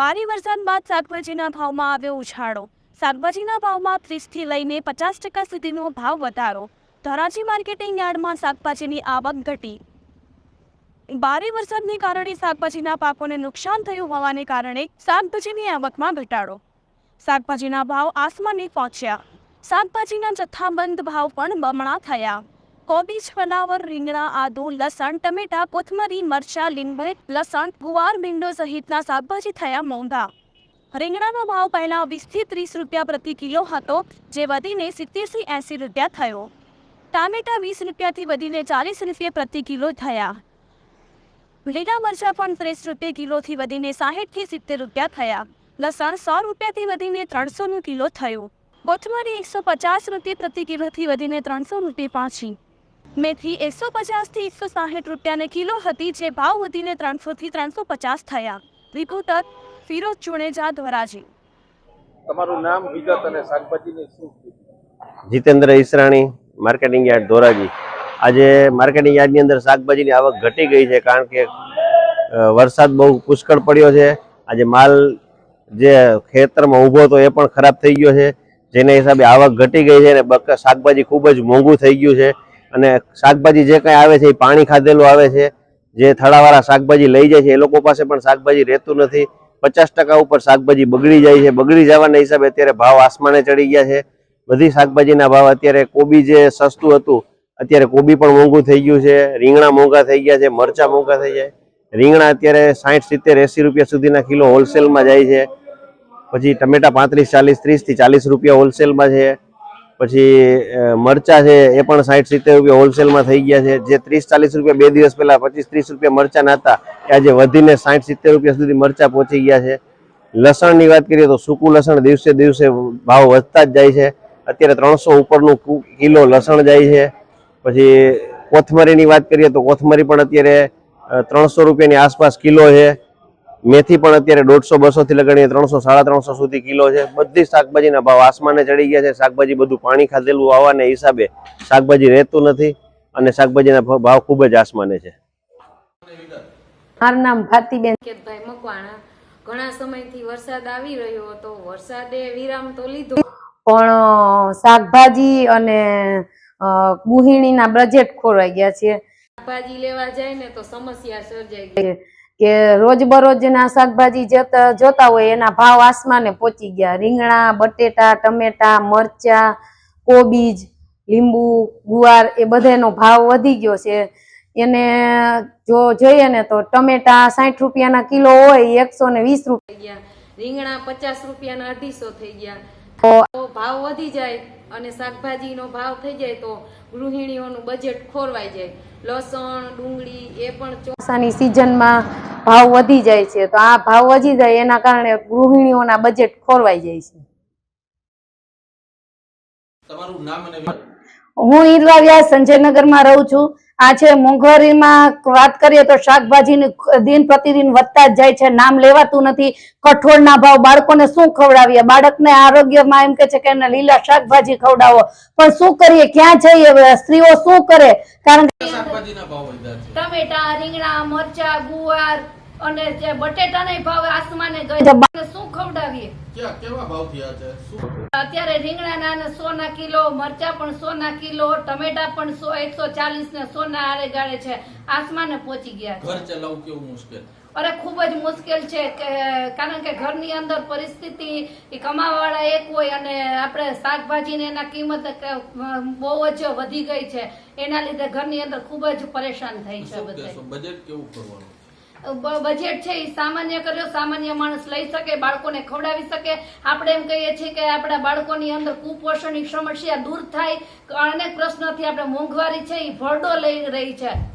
ભારે વરસાદ બાદ શાકભાજીના ભાવમાં આવ્યો ઉછાળો. શાકભાજીના ભાવમાં ત્રીસથી લઈને પચાસ ટકા સુધીનો ભાવ વધારો. ધરાજી માર્કેટિંગ યાર્ડમાં શાકભાજીની આવક ઘટી. ભારે વરસાદને કારણે શાકભાજીના પાકોને નુકસાન થયું હોવાને કારણે શાકભાજીની આવકમાં ઘટાડો. શાકભાજીના ભાવ આસમાને પહોંચ્યા. શાકભાજીના જથ્થાબંધ ભાવ પણ બમણા થયા. કોબીજ ફલાવર રીંગણા આદુ લસણ ટમેટા કોથમરી મરચાં લીંબુ લસણ ગુવાર ભીંડો સહિતના શાકભાજી થયા મોંઘા રીંગણાનો ભાવ પહેલાં વીસથી ત્રીસ રૂપિયા પ્રતિ કિલો હતો, જે વધીને સિત્તેરથી એંસી રૂપિયા થયો. ટામેટા વીસ રૂપિયાથી વધીને ચાલીસ રૂપિયા પ્રતિ કિલો થયા. લીલા મરચાં પણ ત્રીસ રૂપિયા કિલોથી વધીને સાહીઠથી સિત્તેર રૂપિયા થયા. લસણ સો રૂપિયાથી વધીને ત્રણસોનું કિલો થયું. કોથમરી એકસો પચાસ રૂપિયા પ્રતિ કિલોથી વધીને ત્રણસો રૂપિયા પાછી. મેથી એકસો પચાસથી એકસો સાહીઠ રૂપિયાને કિલો હતી જે ભાવ વધીને ત્રણસોથી ત્રણસો પચાસ થયા. રિપોર્ટર ફિરોજ ચુણેજા ધ્વરાજી તમારું નામ વિગત અને શાકભાજીની શું જીતેન્દ્ર ઈસરાણી માર્કેટિંગ યાર્ડ ધોરાજી. આજે માર્કેટિંગ યાર્ડની અંદર શાકભાજીની આવક ઘટી ગઈ છે કારણ કે વરસાદ બહુ પુષ્કળ પડ્યો છે. આજે માલ જે ખેતરમાં ઊભો હતો એ પણ ખરાબ થઈ ગયો છે. જેના હિસાબે આવક ઘટી ગઈ છે અને શાકભાજી ખૂબ જ મોંઘું થઈ ગયું છે. અને શાકભાજી જે કંઈ આવે છે, એ પાણી ખાધેલું આવે છે, જે થળાવાળા શાકભાજી લઈ જાય છે, એ લોકો પાસે પણ શાકભાજી રહેતું નથી. પચાસ ટકા ઉપર શાકભાજી બગડી જાય છે. બગડી જવાના હિસાબે અત્યારે ભાવ આસમાને ચડી ગયા છે. બધી શાકભાજીના ભાવ અત્યારે કોબી જે સસ્તું હતું, અત્યારે કોબી પણ મોંઘું થઈ ગયું છે. રીંગણા મોંઘા થઈ ગયા છે, મરચા મોંઘા થઈ જાય. રીંગણા અત્યારે સાઠ સિત્તેર, એસી રૂપિયા સુધીના કિલો હોલસેલમાં જાય છે. પછી ટમેટા પાંત્રીસ, ચાલીસ, ત્રીસથી ચાલીસ રૂપિયા હોલસેલમાં છે. પછી મરચા છે, એ પણ સાઠ સિત્તેર રૂપિયા હોલસેલમાં થઈ ગયા છે. જે ત્રીસ ચાલીસ રૂપિયા બે દિવસ પહેલા, પચીસ ત્રીસ રૂપિયા મરચા હતા એ આજે વધીને સાઠ સિત્તેર રૂપિયા સુધી મરચા પહોંચી ગયા છે. લસણની વાત કરીએ તો સૂકું લસણ દિવસે દિવસે ભાવ વધતા જ જાય છે. અત્યારે ત્રણસો ઉપરનું કિલો લસણ જાય છે. પછી, કોથમરીની વાત કરીએ તો કોથમરી પણ અત્યારે ત્રણસો રૂપિયાની આસપાસ કિલો છે. મેથી પણ અત્યારે દોઢસો બસો થી લગાડીને ત્રણસો સાડા ત્રણસો સુધી કિલો છે. બધી શાકભાજીના ભાવ આસમાને ચડી ગયા છે. શાકભાજી બધું પાણી ખાધેલું આવવાને હિસાબે શાકભાજી રહેતું નથી અને શાકભાજીના ભાવ ખૂબ જ આસમાને છે. મારું નામ ભાતીબેન. કેતભાઈ મકવાણા. ઘણા સમયથી વરસાદ આવી રહ્યો હતો. વરસાદે વિરામ તો લીધો. પણ શાકભાજી અને ગુહિણીના બજેટ ખોરવાઈ ગયા છે. શાકભાજી લેવા જાય ને તો સમસ્યા સર્જાઈ ગઈ. કે રોજબરોજના શાકભાજી જતા જોતા હોય, એના ભાવ આસમાને પહોંચી ગયા. રીંગણા, બટેટા, ટમેટા, મરચા, કોબીજ, લીંબુ, ગુવાર, એ બધાનો ભાવ વધી ગયો છે. એને જો જોઈએ ને તો ટમેટા સાઠ રૂપિયાના કિલો હોય, એકસો ને વીસ રૂપિયા. ગયા. રીંગણા પચાસ રૂપિયાના અઢીસો થઈ ગયા. તો ભાવ વધી જાય અને શાકભાજીનો ભાવ થઈ જાય તો ગૃહિણીઓનું બજેટ ખોરવાઈ જાય. લસણ ડુંગળી એ પણ ચોસાની ચોમાસાની સિઝનમાં ભાવ વધી જાય છે. તો આ ભાવ વધી જાય એના કારણે ગૃહિણીઓના બજેટ ખોરવાઈ જાય છે. તમારું નામ અને. હું ઈરવા વ્યાસ સંજયનગરમાં રહું છું. આ છે મોંઘવારીમાં વાત કરીએ તો શાકભાજીની દિન પ્રતિદિન વધતા જ જાય છે. નામ લેવાતું નથી. કઠોળના ભાવ બાળકોને શું ખવડાવીએ? બાળકને આરોગ્યમાં એમ કે છે કે એને લીલા શાકભાજી ખવડાવો. પણ શું કરીએ? ક્યાં જઈએ? સ્ત્રીઓ શું કરે? કારણ કે શાકભાજીના ભાવ વધ્યા છે. ટમેટા રીંગણા મરચા ગુવાર અને બટેટા બટેટાના ભાવ આસમાને ગઈ શું ખવડાવીએ. કેવા ભાવ થયા છે? અત્યારે રીંગણાના ને સો ના કિલો મરચા પણ સો ના કિલો ટમેટા પણ સો એકસો ચાલીસ ને સો ના આરે ગાળે છે. આસમાને પહોંચી ગયા ઘર ચલાવવું કેવું મુશ્કેલ? અરે ખૂબ જ મુશ્કેલ છે કે કારણ કે ઘરની અંદર પરિસ્થિતિ કમાવા વાળા એક હોય અને આપણે શાકભાજીને એના કિંમત બહુ જ વધી ગઈ છે. એના લીધે ઘરની અંદર ખૂબ જ પરેશાન થઈ છે બજેટ કેવું કરવાનું? બજેટ છે એ સામાન્ય કર્યો, સામાન્ય માણસ લઈ શકે, બાળકોને ખવડાવી શકે. આપણે એમ કહીએ છીએ કે આપણા બાળકોની અંદર કુપોષણની સમસ્યા દૂર થાય. અનેક પ્રશ્નોથી આપણે મોંઘવારી છે એ ભરડો લઈ રહી છે.